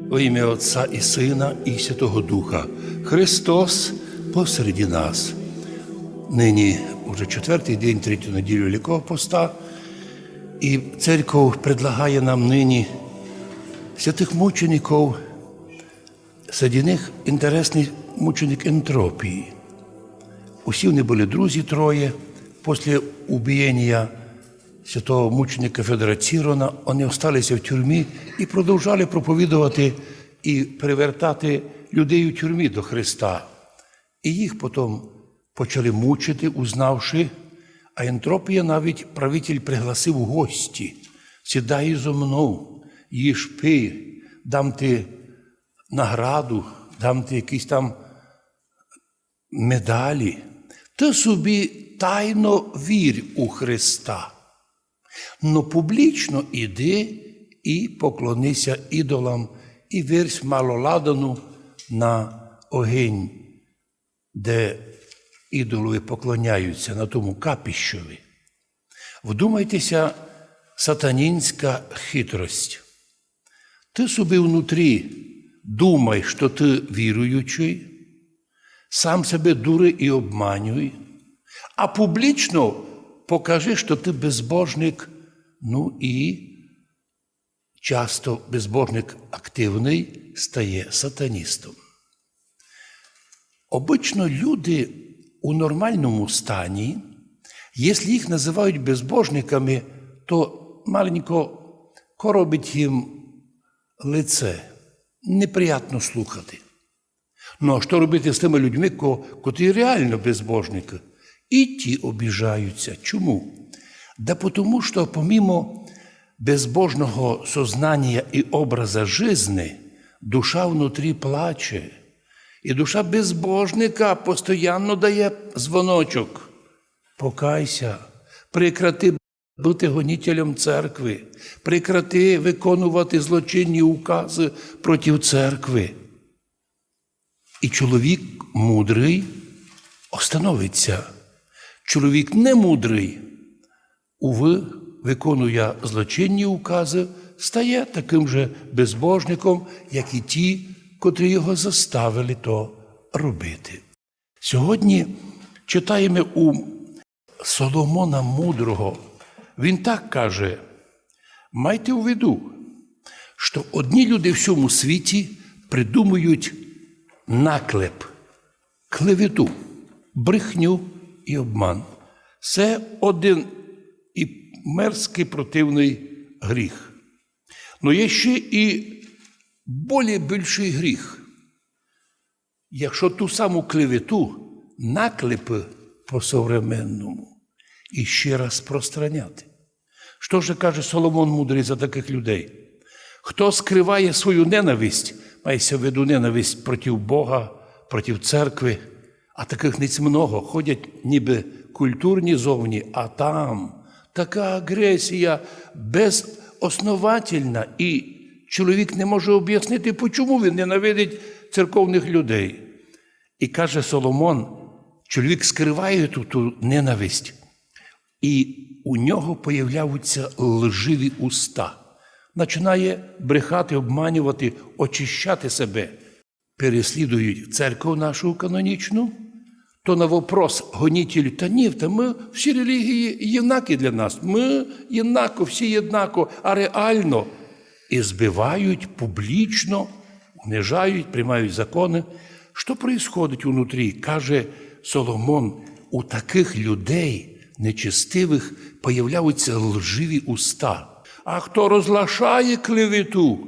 Во ім'я Отця і Сина, і Святого Духа. Христос посереді нас. Нині вже четвертий день, третю неділю Великого поста, і церков предлагає нам нині святих мучеників, серед них інтересний мученик ентропії. Усі вони були друзі троє. Після убієння святого мученика Федора Цірона вони осталися в тюрмі і продовжали проповідувати і привертати людей у тюрмі до Христа. І їх потім почали мучити, узнавши, а ентропія навіть правитель пригласив гості. Сідай зо мною, їж пий, дам ти награду, дам ти якісь там медалі. Ти собі тайно вір у Христа. Но публічно іди і поклонися ідолам, і вирсь малоладану на огінь, де ідолові поклоняються на тому капіщові. Вдумайтеся, сатанінська хитрость. Ти собі внутрі думай, що ти віруючий, сам себе дури і обманюй, а публічно покажи, що ти безбожник, ну і часто безбожник активний стає сатаністом. Обично люди у нормальному стані, якщо їх називають безбожниками, то маленько коробить їм лице. Неприятно слухати. Ну а що робити з тими людьми, котрі реально безбожники? І ті обіжаються. Чому? Да потому що помимо безбожного сознання і образа жизни, душа внутрі плаче. І душа безбожника постійно дає дзвоночок. Покайся, прекрати бути гонітелем церкви, прекрати виконувати злочинні укази проти церкви. І чоловік мудрий остановиться. Чоловік немудрий, уви, виконує злочинні укази, стає таким же безбожником, як і ті, котрі його заставили то робити. Сьогодні читаємо у Соломона Мудрого. Він так каже: майте у виду, що одні люди в всьому світі придумують наклеп, клевету, брехню і обман. Це один і мерзкий противний гріх. Но є ще і більш більший гріх. Якщо ту саму клевету наклепи по современному і ще раз розпространяти. Що ж каже Соломон мудрий за таких людей? Хто скриває свою ненависть, мається в виду ненависть проти Бога, проти церкви, а таких ниць много ходять ніби культурні зовні, а там така агресія безосновательна, і чоловік не може об'яснити, чому він ненавидить церковних людей. І каже Соломон, чоловік скриває ту, ту ненависть, і у нього появляються лживі уста. Починає брехати, обманювати, очищати себе. Переслідують церкву нашу канонічну, то на вопрос гонітелю, та ні, та ми всі релігії єднакі для нас. Ми єднако, всі єднако, а реально і збивають публічно, унижають, приймають закони. Що происходить внутрі? Каже Соломон, у таких людей нечестивих появляються лживі уста. А хто розглашає клевету,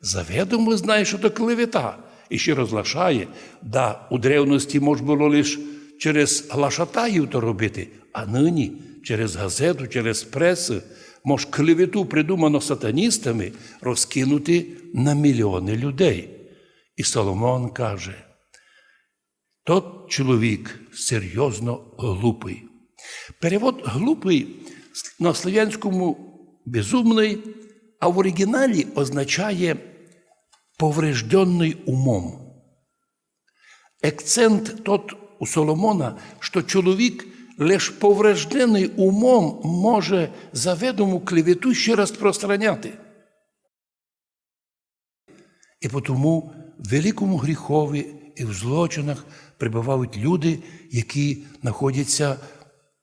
заведомо знає, що це клевета. І ще розглашає, да, у древності можна було лише через глашатаїв то робити, а нині через газету, через преси, може клевету, придумано сатаністами, розкинути на мільйони людей. І Соломон каже, тот чоловік серйозно глупий. Перевод глупий на слов'янському безумний, а в оригіналі означає поврежденний умом. Акцент тот у Соломона, що чоловік лише повреждений умом може заведому клевету ще розпространяти. І тому в великому гріхові і в злочинах прибувають люди, які знаходяться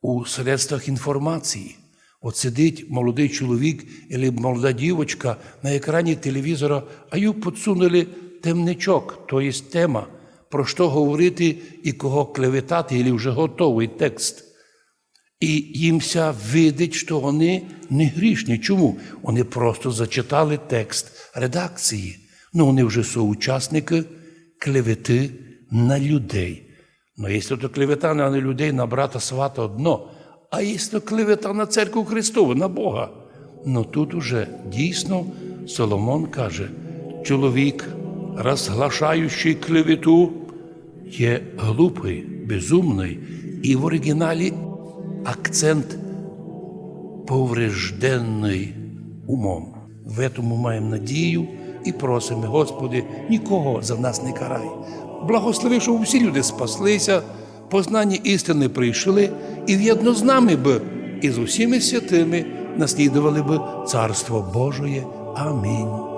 у средствах інформації. От сидить молодий чоловік або молода дівчинка на екрані телевізора, а їм підсунули темничок, то є тема, про що говорити і кого клеветати, або вже готовий текст. І їмся видить, що вони не грішні. Чому? Вони просто зачитали текст редакції. Ну, вони вже соучасники клевети на людей. Ну, якщо то клевета на людей, на брата свата одно, а якщо клевета на церкву Христову, на Бога. Ну тут уже дійсно Соломон каже: чоловік, розглашаючий клевету, є глупий, безумний, і в оригіналі акцент поврежденний умом. В этому маємо надію і просимо, Господи, нікого за нас не карай. Благослови, щоб всі люди спаслися, познані істини прийшли, і в'єдно з нами б і з усіми святими наслідували б Царство Божоє. Амінь.